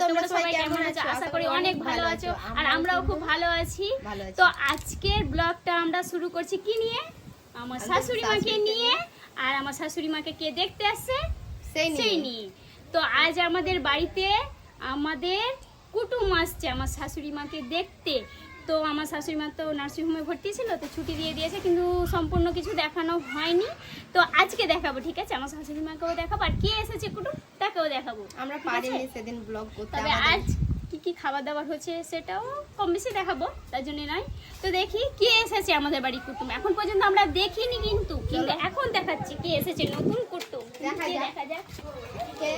তোমরা সবাই কেমন আছো? আশা করি অনেক ভালো আছো। আর আমরাও খুব ভালো আছি। তো আজকের ব্লগটা আমরা শুরু করছি কি নিয়ে? আমার শাশুড়ি মাকে নিয়ে। আর আমার শাশুড়ি মাকে কে দেখতে আসছে? সেই নিয়ে। তো আজ আমাদের বাড়িতে আমাদের কুটুম আসছে আমার শাশুড়ি মাকে দেখতে। তো আমার শাশুড়ি মা তো নার্সিংহোমে ভর্তি ছিল তো ছুটি দিয়ে দিয়েছে কিন্তু সম্পূর্ণ কিছু দেখানো হয়নি। তো আজকে দেখাবো ঠিক আছে? আমার শাশুড়ি মাকেও দেখাবো। আর কে এসেছে কুটুম? তাকেও দেখাবো। আমরা? পারিনি সেদিন ব্লগ করতে তবে আজ কি কি খাবার দাবার হচ্ছে সেটাও কম বেশি দেখাবো তার জন্য নয়। তো দেখি কে এসেছে আমাদের বাড়ি কুটুম। এখন পর্যন্ত আমরা দেখিনি কিন্তু কিন্তু এখন দেখাচ্ছি কে এসেছে নতুন কুটুম। দেখা যাক। দেখা যাক? কে?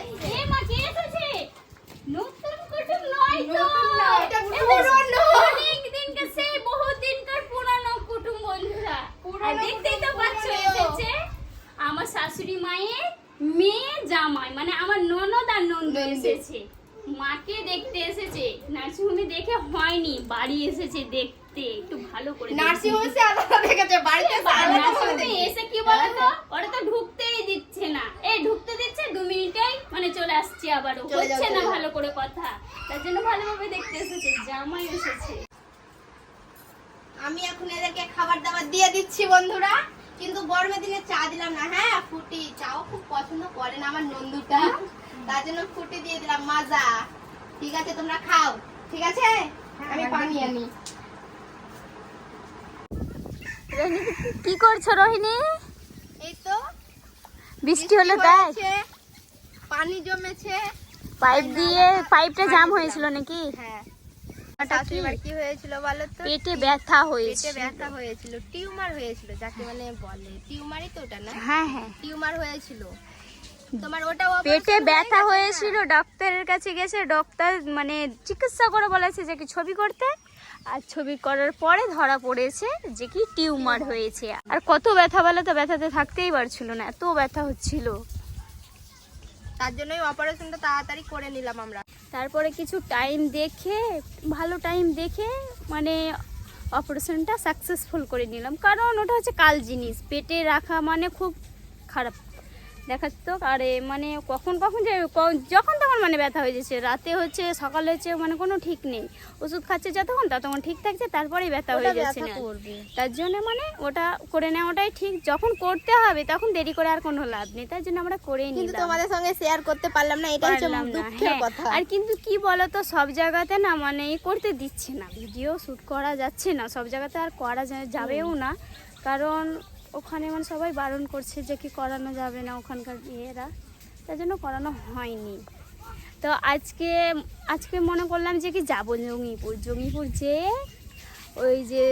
মা কে এসেছে? নতুন কুটুম নয় তো। অনেক দিনকার সেই বহুত দিনকার পুরানো কুটুম বন্ধুরা। আর দেখতেই তো পাচ্ছ এসেছে আমার শাশুড়ি মায়ের মেয়ে জামাই মানে আমার ননদ আর নন্দ। এসেছে। মাকে দেখতে এসেছে। নার্সিংহোমে দেখে হয়নি বাড়ি এসেছে দেখতে। একটু ভালো করে নার্সিং হোমে সে আলাদা দেখেছে বাড়িতে এসে আলাদা ভাবে এসে কি বলতো? ওরা তো ঢুকতেই দিচ্ছে না। এই ঢুকতে দিচ্ছে দু মিনিটেই মানে চলে আসছে আবার। হচ্ছে না ভালো করে কথা। তার জন্য ভালোভাবে দেখতে এসেছে জামাই এসেছে। আমি এখন এদেরকে খাবার দাবার দিয়ে দিচ্ছি বন্ধুরা। কিন্তু গরমের দিনে চা দিলাম না। হ্যাঁ ফুটি চাও খুব পছন্দ করে না আমার নন্দুটা। তার জন্য ফুটি দিয়ে দিলাম মাজা। ঠিক আছে তোমরা খাও। ঠিক আছে? আমি পানি আনি। কি করছ রোহিণী? এই তো বৃষ্টি হলো তাই পানি জমেছে। পাইপ দিয়ে পাইপটা জাম হয়েছিল নাকি? হ্যাঁ। কি? হয়েছিল বলো তো পেটে ব্যথা পেটে ব্যথা হয়েছিল টিউমার হয়েছিল যাকে মানে বলে। টিউমারই তো ওটা না? হ্যাঁ হ্যাঁ। টিউমার হয়েছিল। তোমার ওটা পেটে ব্যথা হয়েছিল কাছে গেছে মানে চিকিৎসা করে বলেছে যে কি ছবি করতে। আর ছবি করার পরে ধরা পড়েছে যে কি টিউমার হয়েছে। আর কত ব্যথা বলে তো ব্যথাতে থাকতেই পারছিল না এত ব্যথা হচ্ছিল। তার জন্যই অপারেশনটা তাড়াতাড়ি করে নিলাম আমরা। তারপরে কিছু টাইম দেখে, ভালো টাইম দেখে মানে অপারেশনটা সাকসেসফুল করে নিলাম। কারণ ওটা হচ্ছে কাল জিনিস। পেটে রাখা মানে খুব খারাপ। দেখাচ্ছ আর এ মানে কখন কখন যে যখন তখন মানে ব্যথা হয়ে যাচ্ছে। রাতে হচ্ছে সকালে হচ্ছে মানে কোনো ঠিক নেই। ওষুধ খাচ্ছে যতক্ষণ ততক্ষণ ঠিক থাকছে তারপরেই ব্যথা হয়ে যাচ্ছে না। তার জন্য মানে ওটা করে নেওয়াটাই ঠিক। যখন করতে হবে তখন দেরি করে আর কোনো লাভ নেই। তার জন্য আমরা করেই কিন্তু নিলাম। তোমাদের সঙ্গে শেয়ার করতে পারলাম না এটা হচ্ছে দুঃখের হ্যাঁ। কথা। আর কিন্তু কি বলতো সব জায়গাতে না মানে করতে দিচ্ছে না। ভিডিও শ্যুট করা যাচ্ছে না। সব জায়গাতে আর করা যাবেও না। কারণ ওখানে মানে সবাই বারণ করছে যে কি করানো যাবে না ওখানকার ইয়েরা তার জন্য করানো হয়নি। তো আজকে আজকে মনে করলাম যে কি যাব জঙ্গিপুর। জঙ্গিপুর যেয়ে ওই যে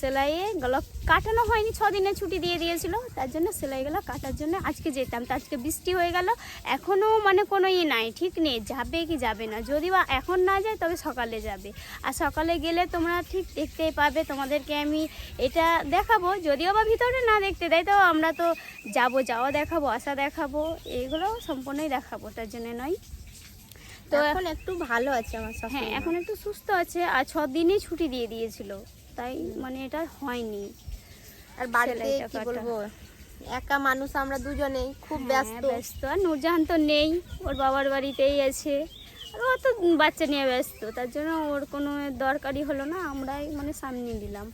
সেলাইয়ে গেলো কাটানো হয়নি, ছ দিনে ছুটি দিয়ে দিয়েছিল, তার জন্য সেলাইগুলো কাটার জন্য আজকে যেতাম। তো আজকে বৃষ্টি হয়ে গেল এখনও মানে কোনো ই নাই, ঠিক নেই, যাবে কি যাবে না। যদি বা এখন না যায়, তবে সকালে যাবে। আর সকালে গেলে তোমরা ঠিক দেখতেই পাবে, তোমাদেরকে আমি এটা দেখাবো। যদিও বা ভিতরে না দেখতে দেয়, তো আমরা তো যাব, যাওয়া দেখাবো, আসা দেখাবো, এগুলো সম্পূর্ণই দেখাবো, তার জন্য নয়। তো এখন একটু ভালো আছে আমার হ্যাঁ এখন একটু সুস্থ আছে আর ছ দিনই ছুটি দিয়ে দিয়েছিল। তাই মানে এটা হয়নি। আর বাড়িতে কি। বলব একা মানুষ আমরা দুজনেই খুব হ্যাঁ, ব্যস্ত। ব্যস্ত। আর নূরজাহান তো নেই ওর বাবার বাড়িতেই আছে। আর ও তো বাচ্চা নিয়ে ব্যস্ত তার জন্য ওর কোনো দরকারই হলো না আমরাই মানে সামনে দিলাম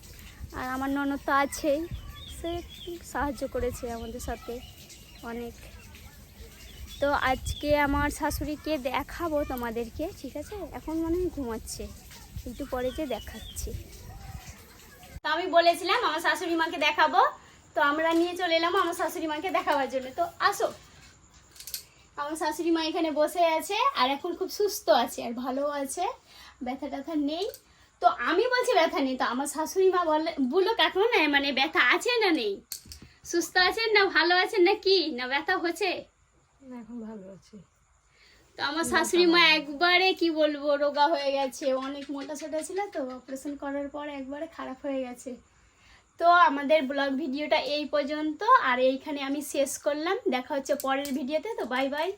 আর আমার ননদ তো আছেই সে সাহায্য করেছে আমাদের সাথে অনেক। তো আজকে আমার শাশুড়িকে দেখাবো তোমাদেরকে, ঠিক আছে? এখন মনে হয় ঘুমাচ্ছে। একটু পরে যে দেখাচ্ছি। তো আমি বলেছিলাম আমার শাশুড়ি মাকে দেখাবো। তো আমরা নিয়ে চলে এলাম আমার শাশুড়ি মাকে দেখাবার জন্য। তো আসো। আমার শাশুড়ি মা এখানে বসে আছে আর এখন খুব সুস্থ আছে আর ভালো আছে। ব্যথা ট্যাথা নেই। তো আমি বলছি ব্যথা নেই। তো আমার শাশুড়ি মা বলে বলল এখন মানে ব্যথা আছে না নেই? সুস্থ আছেন না ভালো আছেন না কি? না ব্যথা হচ্ছে? এখন ভালো আছি। তো আমার শাশুড়ি মা একবারে কি বলব রোগা হয়ে গেছে। অনেক মোটা সোটা ছিল তো অপারেশন করার পর একবারে খারাপ হয়ে গেছে। তো আমাদের ব্লগ ভিডিওটা এই পর্যন্ত আর এইখানে আমি শেষ করলাম। দেখা হচ্ছে পরের ভিডিওতে তো বাই বাই